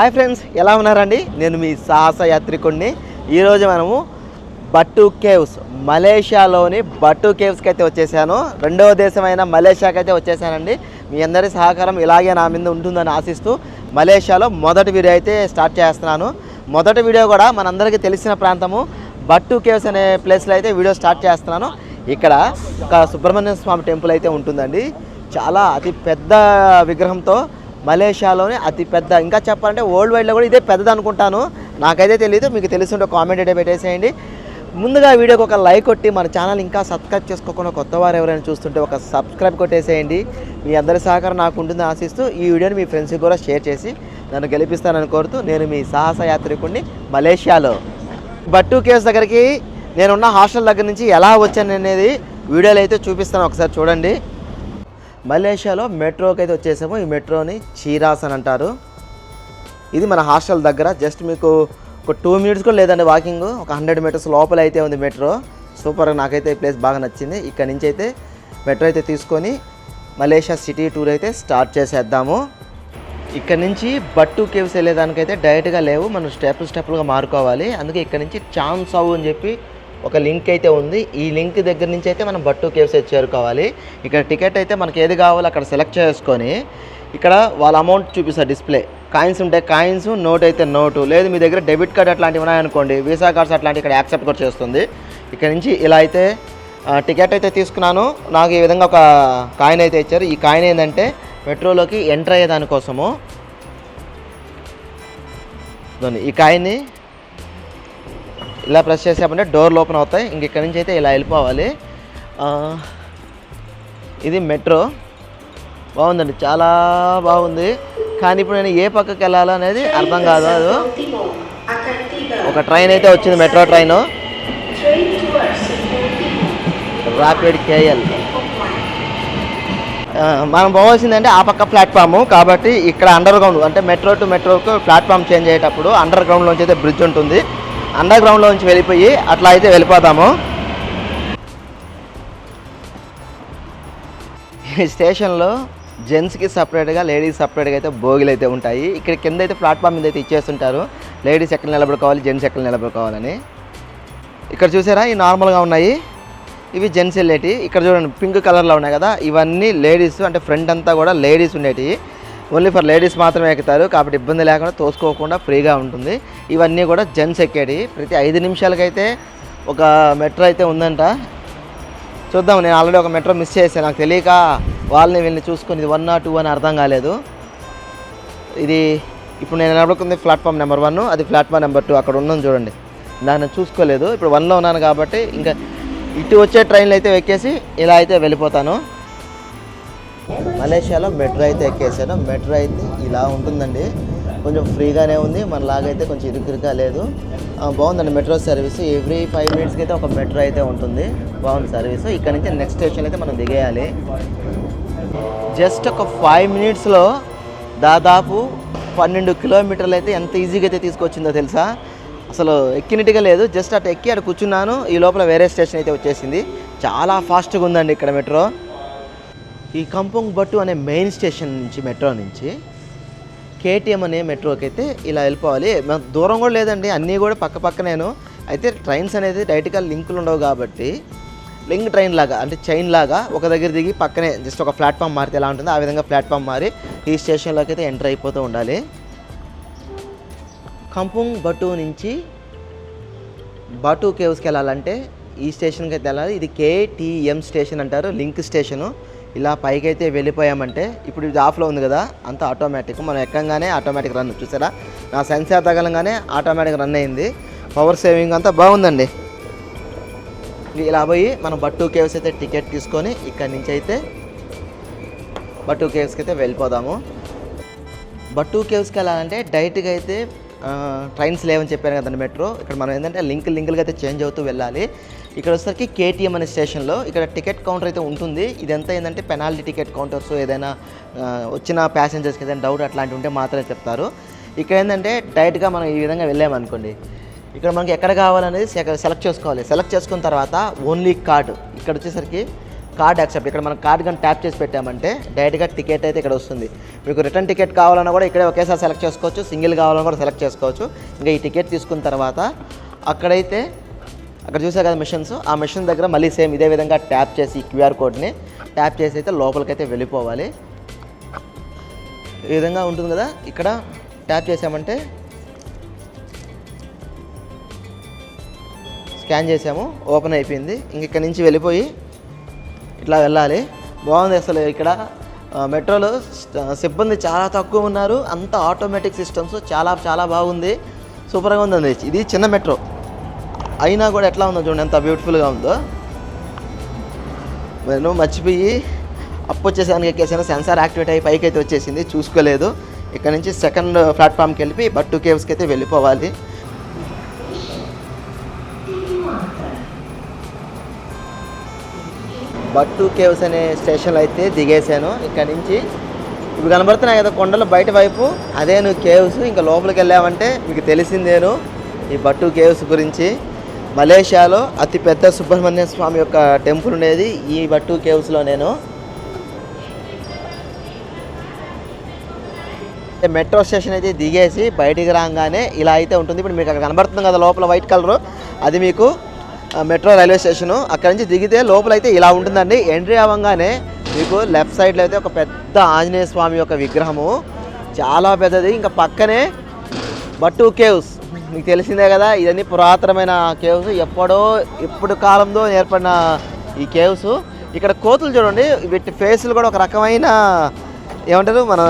Hi friends ఎలా ఉన్నారండి? నేను మీ సాహస యాత్రికుడిని ఈరోజు మనము బట్టు కేవ్స్ మలేషియాలోని బట్టు కేవ్స్కి అయితే వచ్చేసాను. రెండవ దేశమైన మలేషియాకి అయితే వచ్చేసానండి. మీ అందరి సహకారం ఇలాగే నా మీద ఉంటుందని ఆశిస్తూ మలేషియాలో మొదటి వీడియో అయితే స్టార్ట్ చేస్తున్నాను. మొదటి వీడియో కూడా మనందరికీ తెలిసిన ప్రాంతము. బట్టు కేవ్స్ అనే ప్లేస్లో అయితే వీడియో స్టార్ట్ చేస్తున్నాను. ఇక్కడ ఒక సుబ్రహ్మణ్య స్వామి టెంపుల్ అయితే ఉంటుందండి. చాలా అతి పెద్ద విగ్రహంతో మలేషియాలోనే అతి పెద్ద. ఇంకా చెప్పాలంటే వరల్డ్ వైడ్లో కూడా ఇదే పెద్దది అనుకుంటాను. నాకైతే తెలియదు మీకు తెలిసింటే కామెంట్ అయితే పెట్టేసేయండి. ముందుగా వీడియోకి ఒక లైక్ కొట్టి మన ఛానల్ ఇంకా సబ్స్క్రైబ్ చేసుకోకుండా కొత్త వారు ఎవరైనా చూస్తుంటే ఒక సబ్స్క్రైబ్ కొట్టేసేయండి. మీ అందరి సహకారం నాకు ఉంటుందని ఆశిస్తూ ఈ వీడియోని మీ ఫ్రెండ్స్కి కూడా షేర్ చేసి నన్ను గెలిపిస్తానని కోరుతూ నేను మీ సాహస యాత్రికుడిని మలేషియాలో. బట్టు కేవ్స్ దగ్గరికి నేనున్న హాస్టల్ దగ్గర నుంచి ఎలా వచ్చాను అనేది వీడియోలో అయితే చూపిస్తాను. ఒకసారి చూడండి. మలేషియాలో మెట్రోకి అయితే వచ్చేసాము. ఈ మెట్రోని చీరాస్ అని అంటారు. ఇది మన హాస్టల్ దగ్గర. జస్ట్ మీకు ఒక టూ మినిట్స్ కూడా లేదండి వాకింగ్. ఒక హండ్రెడ్ మీటర్స్ లోపల అయితే ఉంది మెట్రో. సూపర్గా నాకైతే ఈ ప్లేస్ బాగా నచ్చింది. ఇక్కడ నుంచి అయితే మెట్రో అయితే తీసుకొని మలేషియా సిటీ టూర్ అయితే స్టార్ట్ చేసేద్దాము. ఇక్కడ నుంచి బట్టు కేవ్స్ వెళ్ళేదానికైతే డైరెక్ట్గా లేవు. మనం స్టెప్ స్టెప్లుగా మారుకోవాలి. అందుకే ఇక్కడ నుంచి ఛాన్స్ అవు అని చెప్పి ఒక లింక్ అయితే ఉంది. ఈ లింక్ దగ్గర నుంచి అయితే మనం బట్టు కేవ్స్ అయితే చేరుకోవాలి ఇక్కడ టికెట్ అయితే మనకి ఏది కావాలో అక్కడ సెలెక్ట్ చేసుకొని ఇక్కడ వాళ్ళ అమౌంట్ చూపిస్తారు డిస్ప్లే. కాయిన్స్ ఉంటే కాయిన్స్ నోట్ అయితే నోటు. లేదు మీ దగ్గర డెబిట్ కార్డ్ అట్లాంటివి ఉన్నాయనుకోండి వీసా కార్డ్స్ అట్లాంటివి ఇక్కడ యాక్సెప్ట్ కూడా చేస్తుంది. ఇక్కడ నుంచి ఇలా అయితే టికెట్ అయితే తీసుకున్నాను. నాకు ఈ విధంగా ఒక కాయిన్ అయితే ఇచ్చారు. ఈ కాయిన్ ఏంటంటే మెట్రోలోకి ఎంటర్ అయ్యే దానికోసము. ఈ కాయిన్ని ఇలా ప్రెస్ చేసామంటే డోర్లు ఓపెన్ అవుతాయి. ఇంక ఇక్కడ నుంచి అయితే ఇలా వెళ్ళిపోవాలి. ఇది మెట్రో బాగుందండి. చాలా బాగుంది. కానీ ఇప్పుడు నేను ఏ పక్కకి వెళ్ళాలో అనేది అర్థం కాదు అది. ఒక ట్రైన్ అయితే వచ్చింది మెట్రో ట్రైన్ రాపిడ్ కేఎల్ మనం పోవాల్సిందంటే ఆ పక్క ప్లాట్ఫామ్ కాబట్టి ఇక్కడ అండర్ గ్రౌండ్ అంటే మెట్రో టు మెట్రోకు ప్లాట్ఫామ్ చేంజ్ అయ్యేటప్పుడు అండర్ గ్రౌండ్లోంచి అయితే బ్రిడ్జ్ ఉంటుంది. అండర్ గ్రౌండ్లోంచి వెళ్ళిపోయి అట్లా అయితే వెళ్ళిపోతాము. ఈ స్టేషన్లో జెంట్స్కి సపరేట్గా లేడీస్ సపరేట్గా అయితే భోగిలు అయితే ఉంటాయి. ఇక్కడ కింద అయితే ప్లాట్ఫామ్ మీద అయితే ఇచ్చేస్తుంటారు. లేడీస్ ఎక్కడ నిలబడుకోవాలి జెంట్స్ ఎక్కడ నిలబడుకోవాలని. ఇక్కడ చూసారా? ఈ నార్మల్గా ఉన్నాయి. ఇవి జెంట్స్ వెళ్ళేటివి. ఇక్కడ చూడండి పింక్ కలర్లో ఉన్నాయి కదా. ఇవన్నీ లేడీస్ అంటే ఫ్రంట్ అంతా కూడా లేడీస్ ఉండేటివి. ఓన్లీ ఫర్ లేడీస్ మాత్రమే ఎక్కుతారు. కాబట్టి ఇబ్బంది లేకుండా తోసుకోకుండా ఫ్రీగా ఉంటుంది. ఇవన్నీ కూడా జెంట్స్ ఎక్కేటి ప్రతి ఐదు నిమిషాలకైతే ఒక మెట్రో అయితే ఉందంట. చూద్దాం నేను ఆల్రెడీ ఒక మెట్రో మిస్ చేశాను. నాకు తెలియక వాళ్ళని వీళ్ళని చూసుకొని ఇది వన్ నాట్ టూ అని అర్థం కాలేదు. ఇది ఇప్పుడు నేను నిలబడుకుంది ప్లాట్ఫామ్ నెంబర్ వన్. అది ప్లాట్ఫామ్ నెంబర్ టూ. అక్కడ ఉన్నాను చూడండి. దాన్ని చూసుకోలేదు. ఇప్పుడు వన్లో ఉన్నాను కాబట్టి ఇంకా ఇటు వచ్చే ట్రైన్లు అయితే ఎక్కేసి ఇలా అయితే వెళ్ళిపోతాను. మలేషియాలో మెట్రో అయితే ఎక్కేసాను. మెట్రో అయితే ఇలా ఉంటుందండి. కొంచెం ఫ్రీగానే ఉంది. మన లాగైతే కొంచెం ఇరుకిరుగా లేదు. బాగుందండి మెట్రో సర్వీస్. ఎవ్రీ ఫైవ్ మినిట్స్కి అయితే ఒక మెట్రో అయితే ఉంటుంది. బాగుంది సర్వీస్. ఇక్కడ నుంచి నెక్స్ట్ స్టేషన్ అయితే మనం దిగేయాలి. జస్ట్ ఒక ఫైవ్ మినిట్స్లో దాదాపు పన్నెండు కిలోమీటర్లు అయితే ఎంత ఈజీగా అయితే తీసుకొచ్చిందో తెలుసా? అసలు ఎక్కినట్టుగా లేదు. జస్ట్ అటు ఎక్కి అటు కూర్చున్నాను. ఈ లోపల వేరే స్టేషన్ అయితే వచ్చేసింది. చాలా ఫాస్ట్గా ఉందండి ఇక్కడ మెట్రో. ఈ కంపొంగ్ బట్టు అనే మెయిన్ స్టేషన్ నుంచి మెట్రో నుంచి కేటీఎం అనే మెట్రోకి అయితే ఇలా వెళ్ళిపోవాలి. దూరం కూడా లేదండి అన్నీ కూడా పక్క పక్కనేను అయితే ట్రైన్స్ అనేది డైరెక్ట్గా లింకులు ఉండవు కాబట్టి లింక్ ట్రైన్ లాగా అంటే చైన్ లాగా ఒక దగ్గర దిగి పక్కనే జస్ట్ ఒక ప్లాట్ఫామ్ మారితే ఎలా ఉంటుందో ఆ విధంగా ప్లాట్ఫామ్ మారి ఈ స్టేషన్లోకి అయితే ఎంటర్ అయిపోతూ ఉండాలి. కంపుంగ్ బటు నుంచి బటు కేవ్స్కి వెళ్ళాలంటే ఈ స్టేషన్కి అయితే వెళ్ళాలి. ఇది కేటీఎం స్టేషన్ అంటారు లింక్ స్టేషను ఇలా పైకి అయితే వెళ్ళిపోయామంటే ఇప్పుడు ఇది ఆఫ్లో ఉంది కదా అంతా ఆటోమేటిక్ మనం ఎక్కంగానే ఆటోమేటిక్ రన్ చూసారా? నా సెన్సార్ తగలంగానే ఆటోమేటిక్ రన్ అయింది. పవర్ సేవింగ్ అంతా బాగుందండి. ఇలా పోయి మనం బట్టు కేవ్స్ అయితే టికెట్ తీసుకొని ఇక్కడి నుంచి అయితే బట్టు కేవ్స్కి అయితే వెళ్ళిపోదాము. బట్టు కేవ్స్కి వెళ్ళాలంటే డైరెక్ట్గా అయితే ట్రైన్స్ లేవని చెప్పాను కదండి మెట్రో. ఇక్కడ మనం ఏంటంటే లింక్ లింకులుగా అయితే చేంజ్ అవుతూ వెళ్ళాలి. ఇక్కడ వచ్చేసరికి కేటీఎం అనే స్టేషన్లో ఇక్కడ టికెట్ కౌంటర్ అయితే ఉంటుంది. ఇదంతా ఏంటంటే పెనాల్టీ టికెట్ కౌంటర్స్ ఏదైనా వచ్చిన ప్యాసింజర్స్కి ఏదైనా డౌట్ అట్లాంటివి ఉంటే మాత్రమే చెప్తారు. ఇక్కడ ఏంటంటే డైరెక్ట్గా మనం ఈ విధంగా వెళ్ళామనుకోండి. ఇక్కడ మనకి ఎక్కడ కావాలనేది సెలెక్ట్ చేసుకోవాలి. సెలెక్ట్ చేసుకున్న తర్వాత ఓన్లీ కార్డు. ఇక్కడ వచ్చేసరికి కార్డ్ యాక్సెప్ట్ ఇక్కడ మనం కార్డ్ కానీ ట్యాప్ చేసి పెట్టామంటే డైరెక్ట్గా టికెట్ అయితే ఇక్కడ వస్తుంది. మీకు రిటర్న్ టికెట్ కావాలన్నా కూడా ఇక్కడే ఒకేసారి సెలెక్ట్ చేసుకోవచ్చు. సింగిల్ కావాలన్నా కూడా సెలెక్ట్ చేసుకోవచ్చు. ఇంకా ఈ టికెట్ తీసుకున్న తర్వాత అక్కడైతే అక్కడ చూసా కదా మిషన్స్ ఆ మిషన్ దగ్గర మళ్ళీ సేమ్ ఇదే విధంగా ట్యాప్ చేసి ఈ క్యూఆర్ కోడ్ని ట్యాప్ చేసి అయితే లోపలికైతే వెళ్ళిపోవాలి. ఈ విధంగా ఉంటుంది కదా? ఇక్కడ ట్యాప్ చేసామంటే స్కాన్ చేసాము. ఓపెన్ అయిపోయింది. ఇంక ఇక్కడ నుంచి వెళ్ళిపోయి ఇట్లా వెళ్ళాలి. బాగుంది అసలు ఇక్కడ. మెట్రోలో సిబ్బంది చాలా తక్కువ ఉన్నారు. అంత ఆటోమేటిక్ సిస్టమ్స్ చాలా చాలా బాగుంది. సూపర్గా ఉందండి. ఇది చిన్న మెట్రో. అయినా కూడా ఎట్లా ఉందో చూడండి ఎంత బ్యూటిఫుల్గా ఉందో. నేను మర్చిపోయి అప్పు వచ్చేసానికి ఎక్కేసాను. సెన్సార్ యాక్టివేట్ అయ్యి పైకి అయితే వచ్చేసింది. చూసుకోలేదు. ఇక్కడ నుంచి సెకండ్ ప్లాట్ఫామ్కి వెళ్ళి బట్టు కేవ్స్కి అయితే వెళ్ళిపోవాలి. బట్టు కేవ్స్ అనే స్టేషన్లో అయితే దిగేశాను. ఇక్కడ నుంచి ఇవి కనబడుతున్నాయి కదా కొండల బయట వైపు. అదే నువ్వు కేవ్స్ ఇంకా లోపలికి వెళ్ళామంటే మీకు తెలిసిందేను ఈ బట్టు కేవ్స్ గురించి. మలేషియాలో అతి పెద్ద సుబ్రహ్మణ్య స్వామి యొక్క టెంపుల్ ఉండేది ఈ బట్టు కేవ్స్లో నేను. మెట్రో స్టేషన్ అయితే దిగేసి బయటికి రాగానే ఇలా అయితే ఉంటుంది. ఇప్పుడు మీకు అక్కడ కనబడుతుంది కదా లోపల వైట్ కలర్. అది మీకు మెట్రో రైల్వే స్టేషను. అక్కడ నుంచి దిగితే లోపల అయితే ఇలా ఉంటుందండి. ఎంట్రీ అవ్వగానే మీకు లెఫ్ట్ సైడ్లో అయితే ఒక పెద్ద ఆంజనేయ స్వామి యొక్క విగ్రహము. చాలా పెద్దది. ఇంకా పక్కనే బట్టు కేవ్స్. మీకు తెలిసిందే కదా ఇవన్నీ పురాతనమైన కేవ్స్. ఎప్పుడో ఎప్పుడు కాలంలో ఏర్పడిన ఈ కేవ్స్. ఇక్కడ కోతులు చూడండి వీటి ఫేసులు కూడా ఒక రకమైన ఏమంటారు మన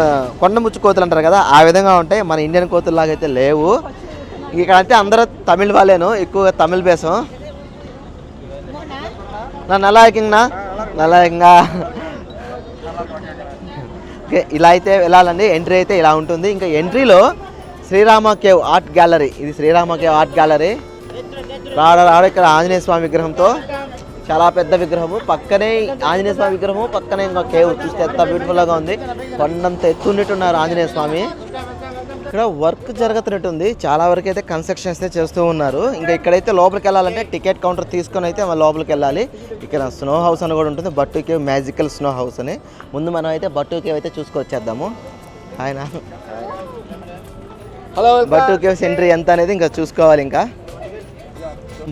కొండ ముచ్చు కోతులు అంటారు కదా ఆ విధంగా ఉంటాయి. మన ఇండియన్ కోతులు లాగా అయితే లేవు. ఇక్కడ అయితే అందరూ తమిళ వాళ్ళేను ఎక్కువగా తమిళ దేశం నా నల్లా ఇకింగ్నా నల్లా ఓకే ఇలా అయితే వెళ్ళాలండి. ఎంట్రీ అయితే ఇలా ఉంటుంది. ఇంకా ఎంట్రీలో శ్రీరామ కేవ్ ఆర్ట్ గ్యాలరీ ఇది శ్రీరామ కేవ్ ఆర్ట్ గ్యాలరీ రాడ రాడ ఇక్కడ ఆంజనేయ స్వామి విగ్రహంతో. చాలా పెద్ద విగ్రహము. పక్కనే ఆంజనేయ స్వామి విగ్రహము. పక్కనే ఇంకా కేవ్. చూస్తే ఎంత బ్యూటిఫుల్గా ఉంది. కొండంత ఎత్తున్నట్టున్నారు ఆంజనేయ స్వామి. ఇక్కడ వర్క్ జరుగుతున్నట్టుంది. చాలా వరకు అయితే కన్స్ట్రక్షన్స్ అయితే చేస్తూ ఉన్నారు. ఇంకా ఇక్కడైతే లోపలికి వెళ్ళాలంటే టికెట్ కౌంటర్ తీసుకొని అయితే మనం లోపలికి వెళ్ళాలి. ఇక్కడ స్నో హౌస్ అని కూడా ఉంటుంది. Batu cave magical snow house అని. ముందు మనం అయితే బట్టు కేవ్ అయితే చూసుకొచ్చేద్దాము. ఆయన హలో బట్టు కేవ్స్ ఎంట్రీ ఎంత అనేది ఇంకా చూసుకోవాలి ఇంకా.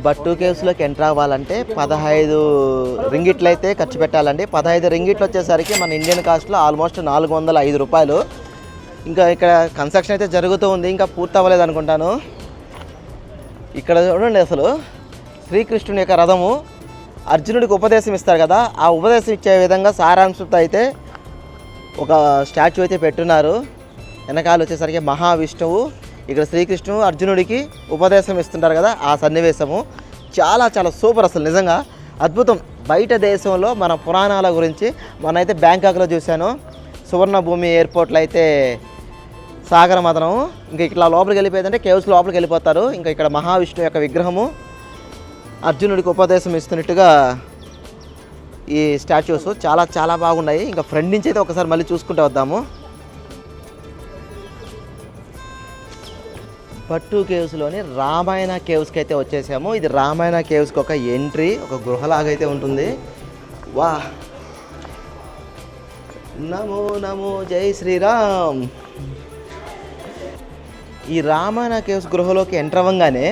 బట్టు కేవ్స్లోకి ఎంటర్ అవ్వాలంటే పదహైదు రింగిట్లు అయితే ఖర్చు పెట్టాలండి. పదహైదు రింగిట్లు వచ్చేసరికి మన ఇండియన్ కాస్ట్లో ఆల్మోస్ట్ నాలుగు వందల ఐదు రూపాయలు. ఇంకా ఇక్కడ కన్స్ట్రక్షన్ అయితే జరుగుతూ ఉంది ఇంకా పూర్తి అవ్వలేదు అనుకుంటాను. ఇక్కడ చూడండి అసలు శ్రీకృష్ణుని యొక్క రథము అర్జునుడికి ఉపదేశం ఇస్తారు కదా ఆ ఉపదేశం ఇచ్చే విధంగా సారాంశంతో అయితే ఒక స్టాచ్యూ అయితే పెట్టున్నారు. వెనకాల వచ్చేసరికి మహావిష్ణువు ఇక్కడ శ్రీకృష్ణుడు అర్జునుడికి ఉపదేశం ఇస్తుంటారు కదా ఆ సన్నివేశము. చాలా చాలా సూపర్ అసలు నిజంగా. అద్భుతం. బయట దేశంలో మన పురాణాల గురించి మనైతే బ్యాంకాక్లో చూశాను. సువర్ణ భూమి ఎయిర్పోర్ట్లో అయితే సాగర మదనం ఇంకా ఇట్లా లోపలికి వెళ్ళిపోయిందంటే కేవ్స్ లోపలికి వెళ్ళిపోతారు. ఇంకా ఇక్కడ మహావిష్ణువు యొక్క విగ్రహము అర్జునుడికి ఉపదేశం ఇస్తున్నట్టుగా ఈ స్టాచ్యూస్ చాలా చాలా బాగున్నాయి. ఇంకా ఫ్రంట్ నుంచి అయితే ఒకసారి మళ్ళీ చూసుకుంటూ వద్దాము. పట్టు కేవ్స్లోని రామాయణ కేవ్స్కి అయితే వచ్చేసాము. ఇది రామాయణ కేవ్స్కి ఒక ఎంట్రీ ఒక గృహలాగైతే అయితే ఉంటుంది. వా నమో నమో జై శ్రీరామ్! ఈ రామాయణ కేవ్స్ గృహలోకి ఎంటర్ అవ్వగానే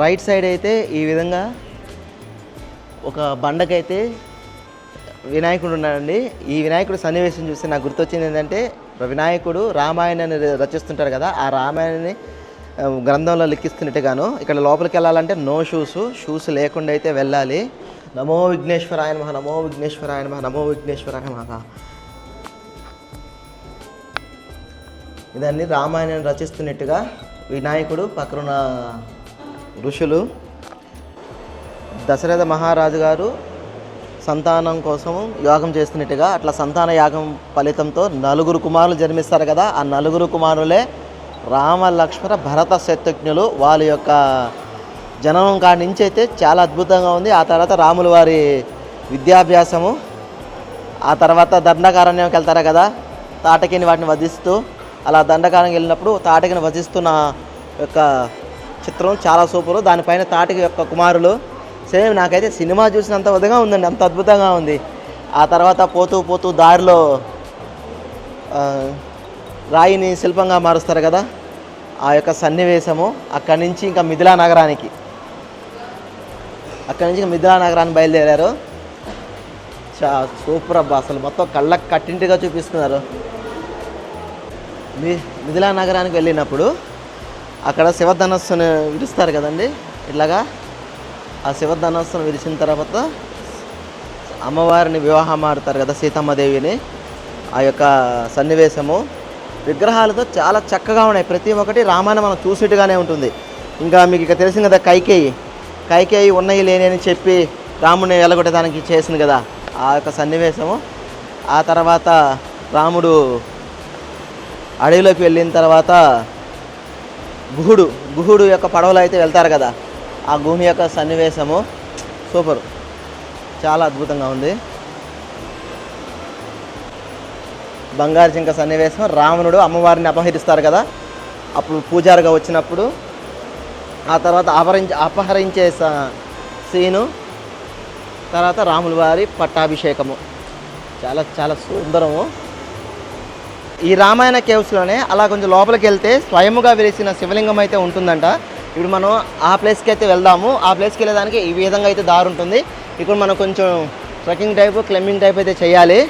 రైట్ సైడ్ అయితే ఈ విధంగా ఒక బండకైతే వినాయకుడు ఉన్నాడండి. ఈ వినాయకుడు సన్నివేశం చూస్తే నాకు గుర్తొచ్చింది ఏంటంటే వినాయకుడు రామాయణాన్ని రచిస్తుంటారు కదా ఆ రామాయణాన్ని గ్రంథంలో లిఖిస్తున్నట్టుగాను ఇక్కడ లోపలికి వెళ్ళాలంటే నో షూస్ షూస్ లేకుండా అయితే వెళ్ళాలి. నమో విఘ్నేశ్వరాయ నమః నమో విఘ్నేశ్వరాయ నమః నమో విఘ్నేశ్వరాయ మహా ఇదన్నీ రామాయణాన్ని రచిస్తున్నట్టుగా వినాయకుడు పక్కన ఋషులు దశరథ మహారాజు గారు సంతానం కోసం యాగం చేస్తున్నట్టుగా అట్లా సంతాన యాగం ఫలితంతో నలుగురు కుమారులు జన్మిస్తారు కదా ఆ నలుగురు కుమారులే రామ లక్ష్మణ భరత శత్రుఘ్నులు. వాళ్ళ యొక్క జననం కాడి నుంచి అయితే చాలా అద్భుతంగా ఉంది. ఆ తర్వాత రాముల వారి విద్యాభ్యాసము ఆ తర్వాత దండకారణ్యంకి వెళ్తారు కదా తాటకిని వాటిని వధిస్తూ అలా దండకారణ్యం వెళ్ళినప్పుడు తాటికను వధిస్తున్న యొక్క చిత్రం చాలా సూపరు. దానిపైన తాటిక యొక్క కుమారులు. సేమ్ నాకైతే సినిమా చూసినంత విధంగా ఉందండి అంత అద్భుతంగా ఉంది. ఆ తర్వాత పోతూ పోతూ దారిలో రాయిని శిల్పంగా మారుస్తారు కదా ఆ యొక్క సన్నివేశము. అక్కడి నుంచి ఇంకా మిథిలా నగరానికి. అక్కడి నుంచి ఇంకా మిథిలా నగరానికి బయలుదేరారు. చా సూపర్ అబ్బా అసలు మొత్తం కళ్ళకు కట్టింటిగా చూపిస్తున్నారు. మి మిథిలా నగరానికి వెళ్ళినప్పుడు అక్కడ శివధనస్సును విడుస్తారు కదండి? ఇట్లాగా ఆ శివధనస్సును విరిచిన తర్వాత అమ్మవారిని వివాహం ఆడతారు కదా సీతమ్మదేవిని. ఆ యొక్క సన్నివేశము విగ్రహాలతో చాలా చక్కగా ఉన్నాయి. ప్రతి ఒక్కటి రామాయణం మనం చూసేట్టుగానే ఉంటుంది. ఇంకా మీకు ఇక తెలిసింది కదా కైకేయి. కైకేయి ఉన్నాయి లేని అని చెప్పి రాముడిని వెళ్ళగొట్టడానికి చేసింది కదా ఆ యొక్క సన్నివేశము. ఆ తర్వాత రాముడు అడవిలోకి వెళ్ళిన తర్వాత గుహుడు గుహుడు యొక్క పడవలో అయితే వెళ్తారు కదా. ఆ గుహ యొక్క సన్నివేశము సూపర్. చాలా అద్భుతంగా ఉంది. బంగారు జింక సన్నివేశం రావణుడు అమ్మవారిని అపహరిస్తారు కదా. అప్పుడు పూజారిగా వచ్చినప్పుడు ఆ తర్వాత అపహరించ అపహరించే స- సీను తర్వాత రాముల వారి పట్టాభిషేకము. చాలా చాలా సుందరము. ఈ రామాయణ కేవ్స్లోనే అలా కొంచెం లోపలికి వెళ్తే స్వయముగా వెలిసిన శివలింగం అయితే ఉంటుందంట. ఇప్పుడు మనం ఆ ప్లేస్కి అయితే వెళ్దాము. ఆ ప్లేస్కి వెళ్ళేదానికి ఈ విధంగా అయితే దారి ఉంటుంది. ఇప్పుడు మనం కొంచెం ట్రెక్కింగ్ టైప్ క్లైంబింగ్ టైప్ అయితే చేయాలి.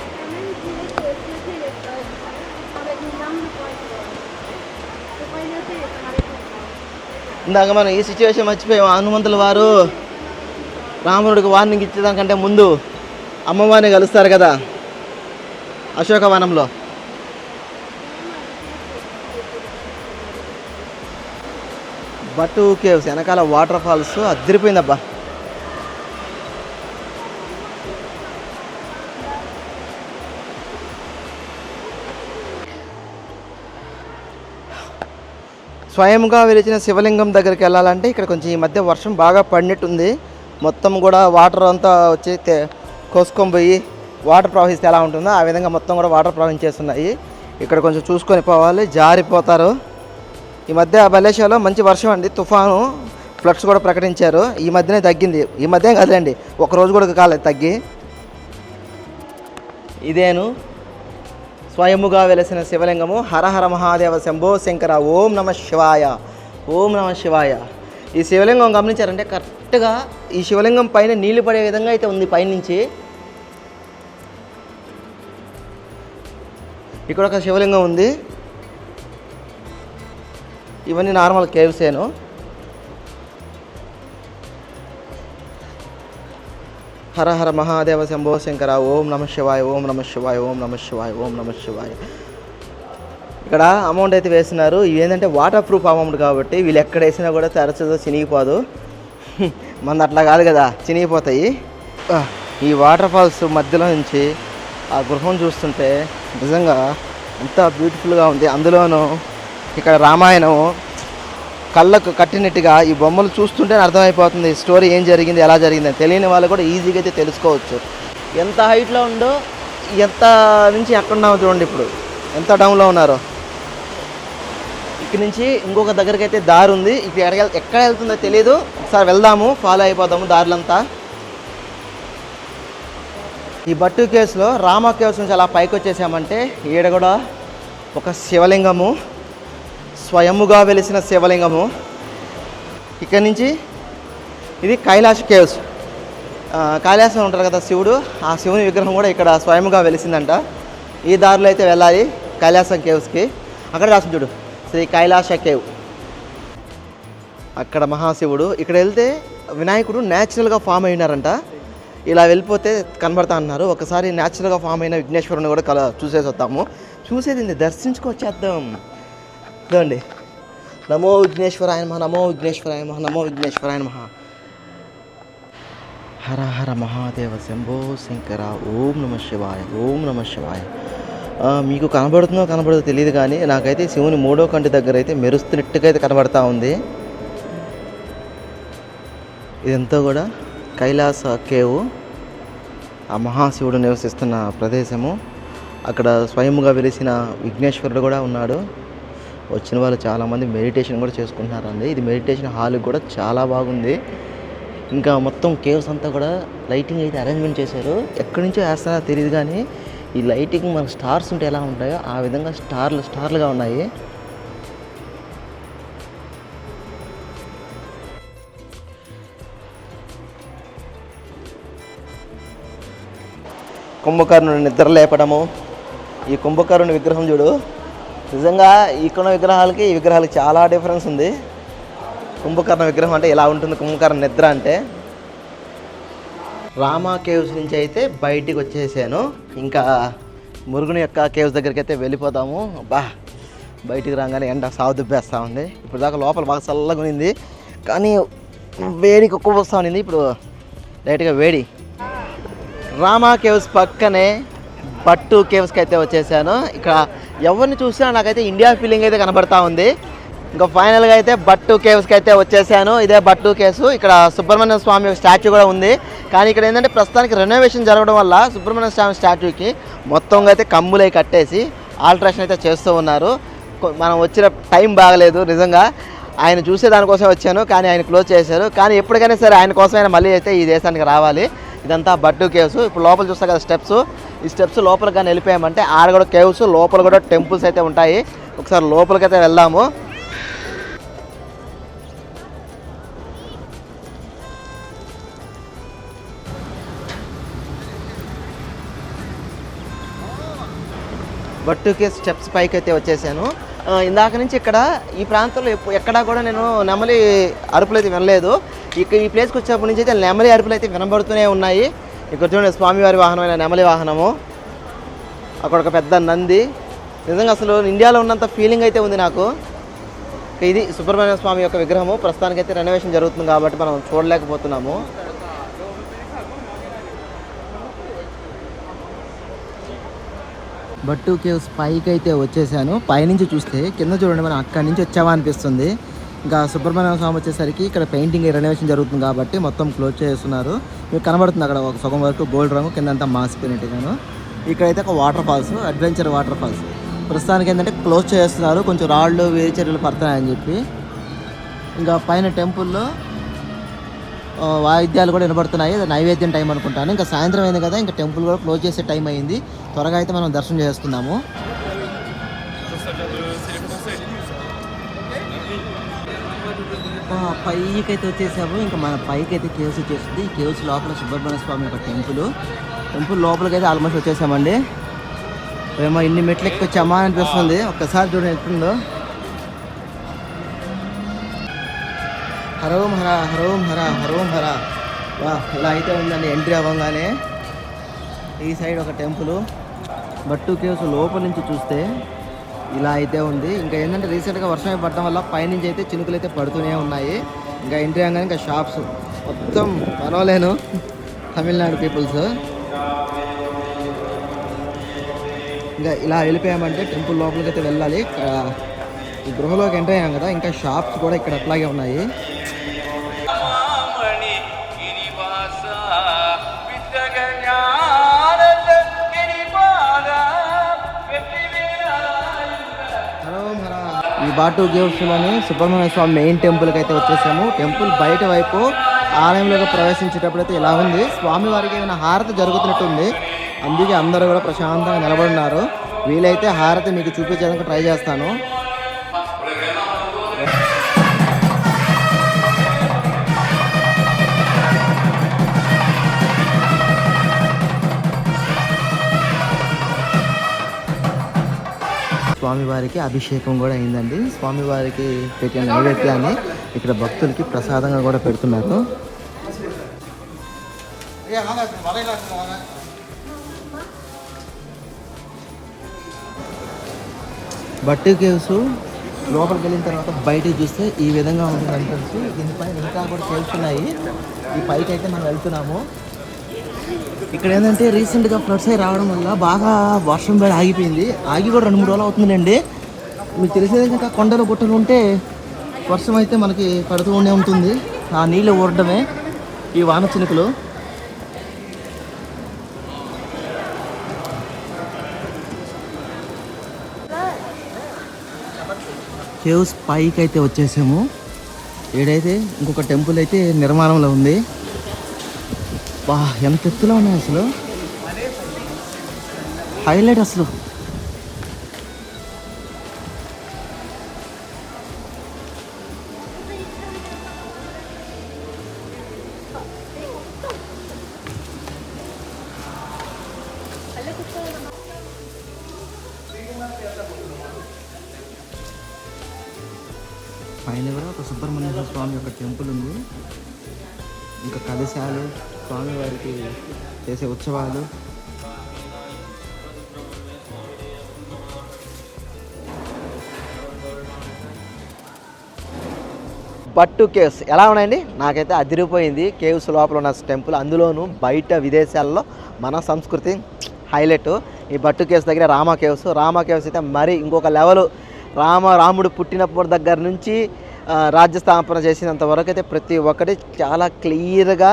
ఇందాక మనం ఈ సిచ్యువేషన్ మర్చిపోయాం. హనుమంతుల వారు రాముడికి వార్నింగ్ ఇచ్చేదానికంటే ముందు అమ్మవారిని కలుస్తారు కదా అశోకవనంలో. బట్టు కేవ్స్ వెనకాల వాటర్ ఫాల్స్ అదిరిపోయిందబ్బా. స్వయంగా వెలిచిన శివలింగం దగ్గరికి వెళ్ళాలంటే ఇక్కడ కొంచెం ఈ మధ్య వర్షం బాగా పడినట్టుంది. మొత్తం కూడా వాటర్ అంతా వచ్చి కోసుకొని పోయి వాటర్ ప్రవహిస్తే ఎలా ఉంటుందో ఆ విధంగా మొత్తం కూడా వాటర్ ప్రవహించేస్తున్నాయి. ఇక్కడ కొంచెం చూసుకొని పోవాలి జారిపోతారు. ఈ మధ్య మలేషియాలో మంచి వర్షం అండి తుఫాను ఫ్లడ్స్ కూడా ప్రకటించారు. ఈ మధ్యనే తగ్గింది. ఈ మధ్య కదలండి ఒక రోజు కూడా కాలేదు తగ్గి. ఇదేను స్వయముగా వెలసిన శివలింగము. హరహర మహాదేవ శంభో శంకర ఓం నమ శివాయ. ఓం నమ శివాయ. ఈ శివలింగం గమనించారంటే కరెక్ట్గా ఈ శివలింగం పైన నీళ్ళు పడే విధంగా అయితే ఉంది పైనుంచి. ఇక్కడ ఒక శివలింగం ఉంది. ఇవన్నీ నార్మల్ కేవ్సేను హర హర మహాదేవ శంభో శంకర ఓం నమ శివాయ ఓం నమ శివాయ ఓం నమ శివాయ ఓం నమ శివాయ. ఇక్కడ అమౌంట్ అయితే వేస్తున్నారు ఇవి ఏంటంటే వాటర్ ప్రూఫ్ అమౌంట్ కాబట్టి వీళ్ళు ఎక్కడ వేసినా కూడా తరచుదో చినిగిపోదు. మన అట్లా కాదు కదా చినిగిపోతాయి. ఈ వాటర్ ఫాల్స్ మధ్యలో నుంచి ఆ గృహం చూస్తుంటే నిజంగా ఎంత బ్యూటిఫుల్గా ఉంది. అందులోనూ ఇక్కడ రామాయణం కళ్ళకు కట్టినట్టుగా ఈ బొమ్మలు చూస్తుంటే అర్థమైపోతుంది స్టోరీ ఏం జరిగింది ఎలా జరిగింది అని. తెలియని వాళ్ళు కూడా ఈజీగా అయితే తెలుసుకోవచ్చు. ఎంత హైట్లో ఉందో ఎంత నుంచి ఎక్కడున్నామో చూడండి ఇప్పుడు. ఎంత డౌన్లో ఉన్నారో. ఇక్కడి నుంచి ఇంకొక దగ్గరికి అయితే దారి ఉంది. ఇక్కడ ఎక్కడ ఎక్కడ వెళ్తుందో తెలియదు ఒకసారి వెళ్దాము ఫాలో అయిపోదాము దారులంతా. ఈ బట్టు కేసులో రామ కేవ్స్ నుంచి అలా పైకి వచ్చేసామంటే ఈడ కూడా ఒక శివలింగము. స్వయముగా వెలిసిన శివలింగము. ఇక్కడ నుంచి ఇది కైలాష్ కేవ్స్. కైలాసం ఉంటారు కదా శివుడు. ఆ శివుని విగ్రహం కూడా ఇక్కడ స్వయముగా వెలిసిందంట. ఈ దారిలో అయితే వెళ్ళాలి కైలాసం కేవ్స్కి. అక్కడ రాసి చూడు శ్రీ కైలాస కేవ్. అక్కడ మహాశివుడు. ఇక్కడ వెళ్తే వినాయకుడు న్యాచురల్గా ఫామ్ అయినారంట. ఇలా వెళ్ళిపోతే కనబడతా అన్నారు. ఒకసారి న్యాచురల్గా ఫామ్ అయిన విఘ్నేశ్వరుని కూడా కల చూసేసి వద్దాము చూసేది దర్శించుకొచ్చేద్దాం. ఇదండి. నమో విఘ్నేశ్వరాయ నమ నమో విఘ్నేశ్వరాయ నమ నమో విఘ్నేశ్వరాయ నమ. హర హర మహాదేవ శంభో శంకర ఓం నమ శివాయ ఓం నమ శివాయ. మీకు కనబడుతుందో కనబడదో తెలియదు కానీ నాకైతే శివుని మూడో కంటి దగ్గర అయితే మెరుస్తున్నట్టుగా అయితే కనబడతా ఉంది. ఇదంతా కూడా కైలాస కేవ్ ఆ మహాశివుడు నివసిస్తున్న ప్రదేశము. అక్కడ స్వయముగా వెలిసిన విఘ్నేశ్వరుడు కూడా ఉన్నాడు. వచ్చిన వాళ్ళు చాలామంది మెడిటేషన్ కూడా చేసుకుంటున్నారండి. ఇది మెడిటేషన్ హాల్ కూడా చాలా బాగుంది. ఇంకా మొత్తం కేవ్స్ అంతా కూడా లైటింగ్ అయితే అరేంజ్మెంట్ చేశారు. ఎక్కడి నుంచో వేస్తారో తెలియదు కానీ ఈ లైటింగ్ మన స్టార్స్ ఉంటే ఎలా ఉంటాయో ఆ విధంగా స్టార్లు స్టార్లుగా ఉన్నాయి. కుంభకర్ణుని నిద్ర లేపడము. ఈ కుంభకర్ణుని విగ్రహం చూడు. నిజంగా ఇక్కడ విగ్రహాలకి ఈ విగ్రహాలకి చాలా డిఫరెన్స్ ఉంది. కుంభకర్ణ విగ్రహం అంటే ఎలా ఉంటుంది? కుంభకర్ణ నిద్ర అంటే రామా కేవ్స్ నుంచి అయితే బయటికి వచ్చేసాను. ఇంకా మురుగుని యొక్క కేవ్స్ దగ్గరికి అయితే వెళ్ళిపోతాము. బా బయటికి రాగానే ఎండ సాగు దుబ్బేస్తూ ఉంది. ఇప్పుడు దాకా లోపల బాగా చల్లగా ఉంది కానీ వేడికి ఎక్కువ వస్తూ ఉంది ఇప్పుడు లైట్గా వేడి. రామా కేవ్స్ పక్కనే పట్టు కేవ్స్కి అయితే వచ్చేసాను. ఇక్కడ ఎవరిని చూసినా నాకైతే ఇండియా ఫీలింగ్ అయితే కనబడతా ఉంది. ఇంకా ఫైనల్గా అయితే బట్టు కేవ్స్కి అయితే వచ్చేసాను. ఇదే బట్టు కేసు ఇక్కడ సుబ్రహ్మణ్య స్వామి స్టాచ్యూ కూడా ఉంది. కానీ ఇక్కడ ఏంటంటే ప్రస్తుతానికి రెనోవేషన్ జరగడం వల్ల సుబ్రహ్మణ్య స్వామి స్టాచ్యూకి మొత్తంగా అయితే కమ్ములై కట్టేసి ఆల్ట్రేషన్ అయితే చేస్తూ ఉన్నారు. మనం వచ్చిన టైం బాగలేదు నిజంగా. ఆయన చూసే దానికోసం వచ్చాను కానీ ఆయన క్లోజ్ చేశారు. కానీ ఎప్పటికైనా సరే ఆయన కోసమైనా మళ్ళీ అయితే ఈ దేశానికి రావాలి. ఇదంతా బట్టు కేవ్స్. ఇప్పుడు లోపల చూస్తా కదా స్టెప్స్ ఈ స్టెప్స్ లోపలికి కానీ వెళ్ళిపోయామంటే ఆడ కూడా కేవ్స్ లోపల కూడా టెంపుల్స్ అయితే ఉంటాయి. ఒకసారి లోపలికైతే వెళ్దాము. బట్టుకే స్టెప్స్ పైకి అయితే వచ్చేసాను ఇందాక నుంచి ఇక్కడ ఈ ప్రాంతంలో ఎక్కడా కూడా నేను నెమలి అరుపులు అయితే వినలేదు. ఇక ఈ ప్లేస్కి వచ్చేప్పటి నుంచి అయితే నెమలి అరుపులు అయితే వినబడుతూనే ఉన్నాయి. ఇక్కడ చూడండి స్వామివారి వాహనమైన నెమలి వాహనము. అక్కడ ఒక పెద్ద నంది. నిజంగా అసలు ఇండియాలో ఉన్నంత ఫీలింగ్ అయితే ఉంది నాకు. ఇది సుబ్రహ్మణ్య స్వామి యొక్క విగ్రహము. ప్రస్తుతానికి అయితే రెనోవేషన్ జరుగుతుంది కాబట్టి మనం చూడలేకపోతున్నాము. బట్టు కేవ్స్ పైకి అయితే వచ్చేసాను. పైనుంచి చూస్తే కింద చూడండి మనం అక్కడి నుంచి వచ్చామా అనిపిస్తుంది. ఇంకా సుబ్రహ్మణ్య స్వామి వచ్చేసరికి ఇక్కడ పెయింటింగ్ రెనోవేషన్ జరుగుతుంది కాబట్టి మొత్తం క్లోజ్ చేస్తున్నారు. మీకు కనబడుతుంది అక్కడ ఒక సగం వరకు గోల్డ్ రంగు కింద అంతా మాసిపోయినట్టుగాను. ఇక్కడైతే ఒక water falls adventure water falls ప్రస్తుతానికి ఏంటంటే క్లోజ్ చేస్తున్నారు. కొంచెం రాళ్ళు వేరు చర్యలు పడుతున్నాయని చెప్పి. ఇంకా పైన టెంపుల్లో వాయిద్యాలు కూడా వినబడుతున్నాయి. అది నైవేద్యం టైం అనుకుంటాను. ఇంకా సాయంత్రం అయింది కదా ఇంకా టెంపుల్ కూడా క్లోజ్ చేసే టైం అయింది. త్వరగా అయితే మనం దర్శనం చేసుకుందాము. పైకి అయితే వచ్చేసాము. ఇంకా మన పైకి అయితే కేవ్స్ వచ్చేసింది. ఈ కేవ్స్ లోపల సుబ్రహ్మణ్య స్వామి యొక్క టెంపుల్. టెంపుల్ లోపలికి అయితే ఆల్మోస్ట్ వచ్చేసామండి. ఏమో ఇన్ని మెట్లు ఎక్కువ వచ్చామా అనిపిస్తుంది. ఒక్కసారి చూడండి ఎట్లుందో. హరోం హర హరోం హర హరోం హర వా ఇలా అయితే ఉందండి. ఎంట్రీ అవ్వగానే ఈ సైడ్ ఒక టెంపుల్. బట్టు కేవ్స్ లోపల నుంచి చూస్తే ఇలా అయితే ఉంది. ఇంకా ఏంటంటే రీసెంట్గా వర్షం పడడం వల్ల పైనుంచి అయితే చినుకులు అయితే పడుతూనే ఉన్నాయి. ఇంకా ఎంట్రీ అంగా ఇంకా షాప్స్ మొత్తం పర్వాలేను. తమిళనాడు పీపుల్స్ ఇంకా ఇలా వెళ్ళిపోయామంటే టెంపుల్ లోపలికి అయితే వెళ్ళాలి. ఇక్కడ ఈ గృహలోకి ఎంటర్ అయ్యాం కదా ఇంకా షాప్స్ కూడా ఇక్కడ అట్లాగే ఉన్నాయి. బాటు గేవ్స్లోని సుబ్రహ్మణ్య స్వామి మెయిన్ టెంపుల్కి అయితే వచ్చేసాము. టెంపుల్ బయట వైపు ఆలయంలోకి ప్రవేశించేటప్పుడు అయితే ఇలా ఉంది. స్వామి వారికి ఏమైనా హారతి జరుగుతున్నట్టుంది? అందుకే అందరూ కూడా ప్రశాంతంగా నిలబడినారు వీలైతే హారతి మీకు చూపించడానికి ట్రై చేస్తాను. స్వామివారికి అభిషేకం కూడా అయిందండి. స్వామివారికి పెట్టిన నైవేద్యాన్ని ఇక్కడ భక్తులకి ప్రసాదంగా కూడా పెడుతున్నారు. బట్టి కేవ్స్ లోపలికి వెళ్ళిన తర్వాత బయటకు చూస్తే ఈ విధంగా ఉంటుంది ఎంట్రన్స్ దీనిపైన ఇంకా కూడా చేస్తున్నాయి ఈ పైకి అయితే మనం వెళ్తున్నాము. ఇక్కడ ఏంటంటే రీసెంట్గా ఫ్లడ్స్ అయి రావడం వల్ల బాగా వర్షం పడి ఆగిపోయింది. ఆగి కూడా రెండు మూడు రోజులు అవుతుందండి మీకు తెలిసేది ఇంకా కొండలు గుట్టలు ఉంటే వర్షం అయితే మనకి పడుతూనే ఉంటుంది. ఆ నీళ్ళు ఊరడమే ఈ వాన చినుకులు. కేవ్స్ పైకి అయితే వచ్చేసాము. ఏడైతే ఇంకొక టెంపుల్ అయితే నిర్మాణంలో ఉంది. వా ఎంత ఎత్తులో ఉన్నాయి అసలు? హైలైట్ అసలు. పైన కూడా ఒక సుబ్రహ్మణ్య స్వామి యొక్క టెంపుల్ ఉంది. ఇంకా కలశాలు స్వామివారికి చేసే ఉత్సవాలు. బట్టు కేవ్స్ ఎలా ఉన్నాయండి? నాకైతే అదిరిపోయింది. కేవ్స్ లోపల ఉన్న టెంపుల్. అందులోనూ బయట విదేశాల్లో మన సంస్కృతి హైలైట్. ఈ బట్టు కేవ్స్ దగ్గర రామా కేవ్స్. రామా కేవ్స్ అయితే మరి ఇంకొక లెవెల్. రామ రాముడు పుట్టినప్పుడు దగ్గర నుంచి రాజ్య స్థాపన చేసినంత వరకు అయితే ప్రతి ఒక్కటి చాలా క్లియర్గా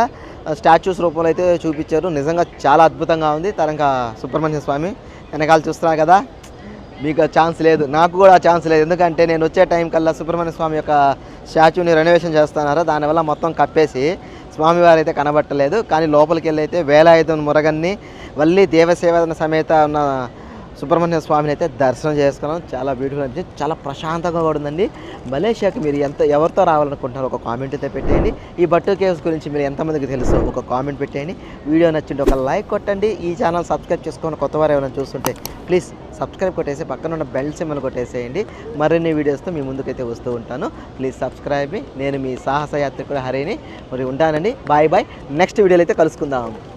స్టాచ్యూస్ రూపంలో అయితే చూపించారు. నిజంగా చాలా అద్భుతంగా ఉంది. తరంగా సుబ్రహ్మణ్య స్వామి వెనకాల చూస్తున్నా కదా. మీకు ఛాన్స్ లేదు. నాకు కూడా ఛాన్స్ లేదు. ఎందుకంటే నేను వచ్చే టైం కల్లా సుబ్రహ్మణ్య స్వామి యొక్క స్టాచ్యూని రెనోవేషన్ చేస్తున్నారు. దానివల్ల మొత్తం కప్పేసి స్వామివారు అయితే కనబట్టలేదు. కానీ లోపలికి వెళ్ళి అయితే వేలాయుధం మురగన్ని వల్లి దేవసేవన సమేత ఉన్న సుబ్రహ్మణ్య స్వామిని అయితే దర్శనం చేసుకున్నాం. చాలా బ్యూటిఫుల్ అనిపించింది. చాలా ప్రశాంతంగా కూడా ఉందండి. మలేషియాకి మీరు ఎంత ఎవరితో రావాలనుకుంటున్నారో ఒక కామెంట్ అయితే పెట్టేయండి. ఈ బట్టు కేవ్స్ గురించి మీరు ఎంతమందికి తెలుసు ఒక కామెంట్ పెట్టేయండి. వీడియో నచ్చింది ఒక లైక్ కొట్టండి. ఈ ఛానల్ సబ్స్క్రైబ్ చేసుకొని కొత్త వారు ఏమైనా చూస్తుంటే ప్లీజ్ సబ్స్క్రైబ్ కొట్టేసి పక్కన ఉన్న బెల్ సిమ్మలు కొట్టేసేయండి. మరిన్ని వీడియోస్తో మీ ముందుకైతే వస్తూ ఉంటాను. ప్లీజ్ సబ్స్క్రైబ్ నేను మీ సాహస యాత్రికుడు హరిని. మరి ఉంటానండి. బాయ్ బాయ్ నెక్స్ట్ వీడియోలో అయితే కలుసుకుందాం.